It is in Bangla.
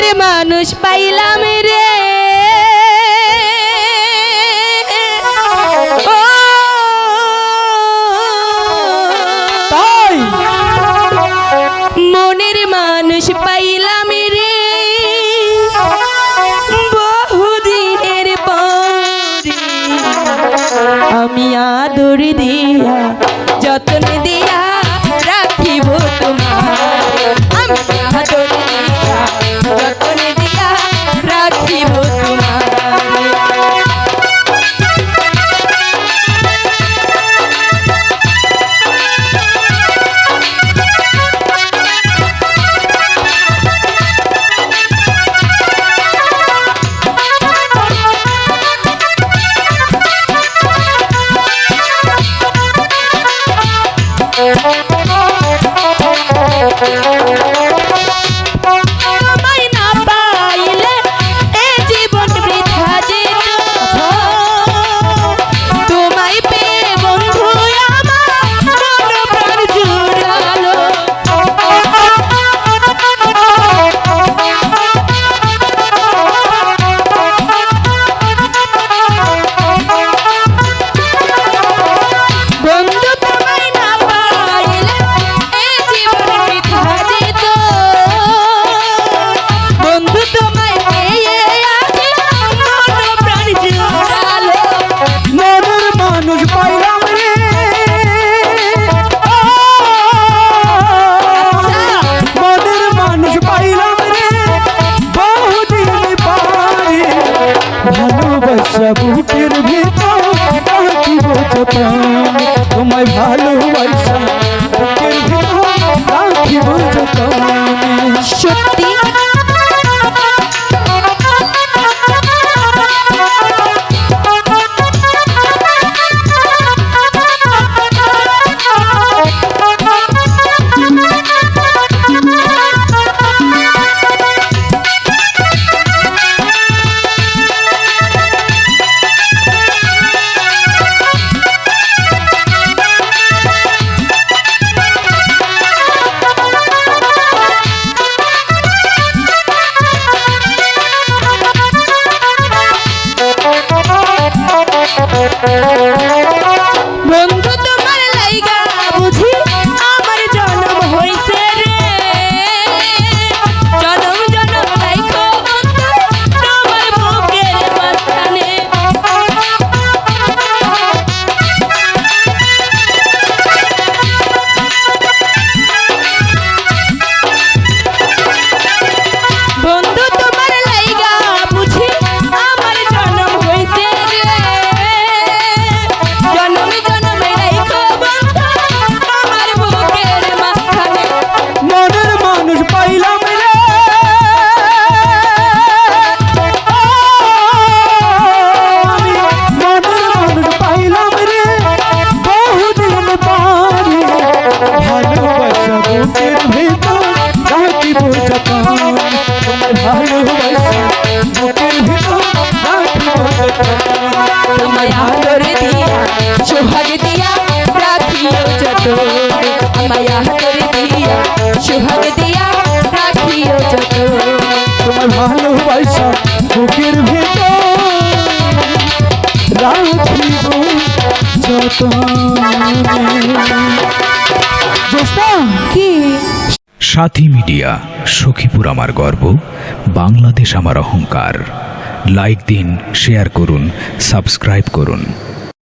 মনের মানুষ পাইলাম রে। মনের মানুষ পাইলাম রে। বহুদিনের পরে আমি আদর দিয়া যত্ন Música प्रभु Thank you. ভালোবাসা বুকের ভেতর সাথী মিডিয়া, সখীপুর আমার গর্ব, বাংলাদেশ আমার অহংকার। লাইক দিন শেয়ার করুন সাবস্ক্রাইব করুন।